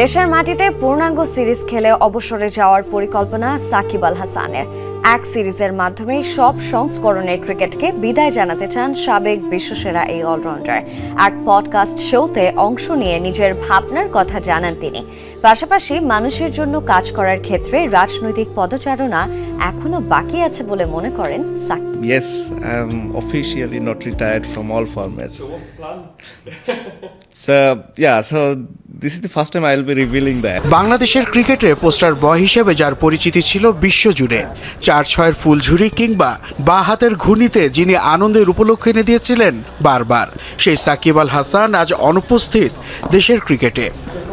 দেশের মাটিতে পূর্ণাঙ্গ সিরিজ খেলে অবসরে যাওয়ার পরিকল্পনা সাকিব আল হাসানের। এক সিরিজের মাধ্যমে সব সংস্করণের ক্রিকেটকে বিদায় জানাতে চান সাবেক বিশ্বসেরা এই অলরাউন্ডার এক পডকাস্ট শোতে অংশ নিয়ে নিজের ভাবনার কথা জানান তিনি পাশাপাশি মানুষের জন্য কাজ করার ক্ষেত্রে রাজনৈতিক পদচারণা এখনও বাকি আছে বলে মনে করেন Shakib Yes, I'm officially not retired from all formats. So what's the plan? so yeah, so this is the first time I'll be revealing that. বাংলাদেশের ক্রিকেটে পোস্টার বয় হিসেবে যার পরিচিতি ছিল বিশ্বজুড়ে চার ছয়ের ফুলঝুরি কিংবা বা হাতের ঘূর্ণিতে যিনি আনন্দের উপলক্ষ এনে দিয়েছিলেন বারবার। সেই সাকিব আল হাসান আজ অনুপস্থিত দেশের ক্রিকেটে।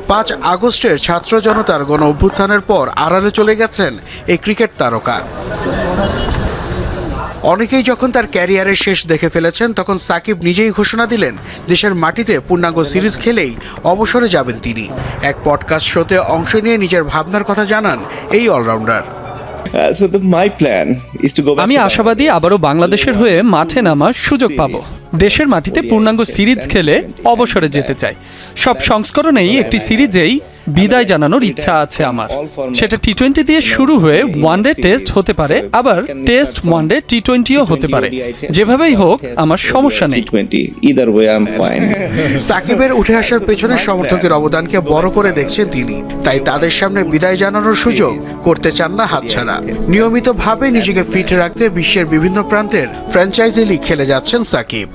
পাঁচ আগস্টের ছাত্র জনতার গণ অভ্যুত্থানের পর আড়ালে চলে গেছেন এই ক্রিকেট তারকা। অনেকেই যখন তার ক্যারিয়ারের শেষ দেখে ফেলেছেন, তখন সাকিব নিজেই ঘোষণা দিলেন, দেশের মাটিতে পূর্ণাঙ্গ সিরিজ খেলেই অবসরে যাবেন তিনি। এক পডকাস্ট শোতে অংশ নিয়ে নিজের ভাবনার কথা জানান এই অলরাউন্ডার। Uh, আমি আশাবাদী আবারও বাংলাদেশের হয়ে মাঠে নামার সুযোগ পাব। দেশের মাটিতে পূর্ণাঙ্গ সিরিজ খেলে অবসরে যেতে চাই। সব সংস্করণেই একটি সিরিজেই বিদায় জানানোর ইচ্ছা আছে আমার। সেটা টি টোয়েন্টি দিয়ে শুরু হয়ে ওয়ান ডে টেস্ট হতে পারে আবার টেস্ট ওয়ান ডে টি টোয়েন্টিও হতে পারে। যেভাবেই হোক আমার সমস্যা নেই। T20. Either way, I'm fine. সাকিবের উঠে আসার পেছনে সমর্থকের অবদানকে বড় করে দেখছেন তিনি। তাই তাদের সামনে বিদায় জানানোর সুযোগ করতে চান না হাতছাড়া। নিয়মিতভাবে নিজেকে ফিট রাখতে বিশ্বের বিভিন্ন প্রান্তের ফ্র্যাঞ্চাইজি লিগ খেলে যাচ্ছেন Shakib.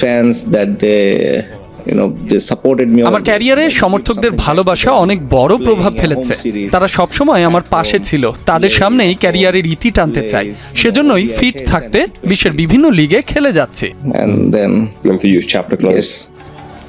Fans that they, you know, they supported me. আমার ক্যারিয়ারে সমর্থকদের ভালোবাসা অনেক বড় প্রভাব ফেলেছে। তারা সবসময় আমার পাশে ছিল। তাদের সামনেই ক্যারিয়ারের ইতি টানতে চাই। সেজন্যই ফিট থাকতে বিশ্বের বিভিন্ন লিগে খেলে যাচ্ছি।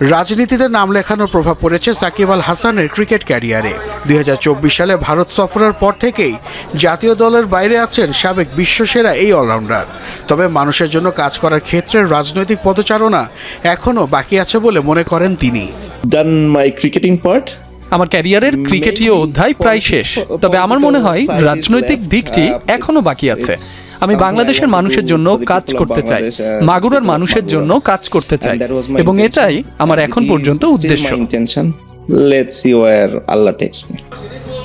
রাজনীতিতে নাম লেখানোর প্রভাব পড়েছে সাকিব আল হাসানের ক্রিকেট ক্যারিয়ারে। দু হাজার চব্বিশ সালে ভারত সফরের পর থেকেই জাতীয় দলের বাইরে আছেন সাবেক বিশ্বসেরা এই অলরাউন্ডার। তবে মানুষের জন্য কাজ করার ক্ষেত্রে রাজনৈতিক পদচারণা এখনও বাকি আছে বলে মনে করেন তিনি। Done my cricketing part. আমার ক্যারিয়ারের ক্রিকেটীয় অধ্যায় প্রায় শেষ। তবে আমার মনে হয় রাজনৈতিক দিকটি এখনও বাকি আছে। আমি বাংলাদেশের মানুষের জন্য কাজ করতে চাই। মাগুরার মানুষের জন্য কাজ করতে চাই। এবং এটাই আমার এখন পর্যন্ত উদ্দেশ্য। My intention. Let's see where Allah takes me.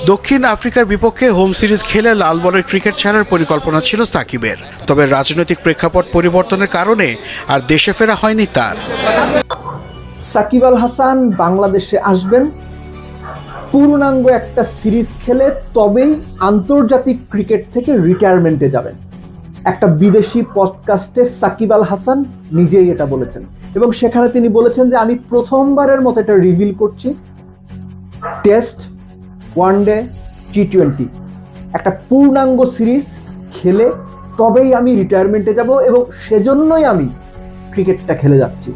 দক্ষিণ আফ্রিকার বিপক্ষে হোম সিরিজ খেলে লাল বলের ক্রিকেট ছাড়ার পরিকল্পনা ছিল সাকিবের। তবে রাজনৈতিক প্রেক্ষাপট পরিবর্তনের কারণে আর দেশে ফেরা হয়নি তার। সাকিব আল হাসান বাংলাদেশে আসবেন। পূর্ণাঙ্গ একটা সিরিজ খেলে তবেই আন্তর্জাতিক ক্রিকেট থেকে রিটায়ারমেন্টে যাবেন। একটা বিদেশি পডকাস্টে সাকিব আল হাসান নিজেই এটা বলেছেন। এবং সেখানে তিনি বলেছেন যে, আমি প্রথমবারের মতো এটা রিভিল করছি। Test one day T twenty একটা পূর্ণাঙ্গ সিরিজ খেলে তবেই আমি রিটায়ারমেন্টে যাব এবং সেজন্যই আমি ক্রিকেটটা খেলে যাচ্ছি।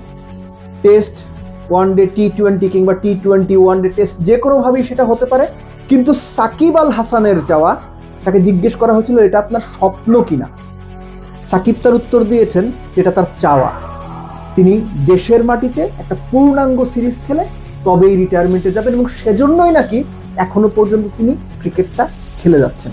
Test one day T twenty কিংবা T twenty one day test যে কোনোভাবেই সেটা হতে পারে। কিন্তু সাকিব আল হাসানের যাওয়া, তাকে জিজ্ঞেস করা হয়েছিল, এটা আপনার স্বপ্ন কিনা? সাকিব তার উত্তর দিয়েছেন যেটা তার চাওয়া। তিনি দেশের মাটিতে একটা পূর্ণাঙ্গ সিরিজ খেলে তবেই রিটায়ারমেন্টে যাবেন এবং সেজন্যই নাকি এখনও পর্যন্ত তিনি ক্রিকেটটা খেলে যাচ্ছেন।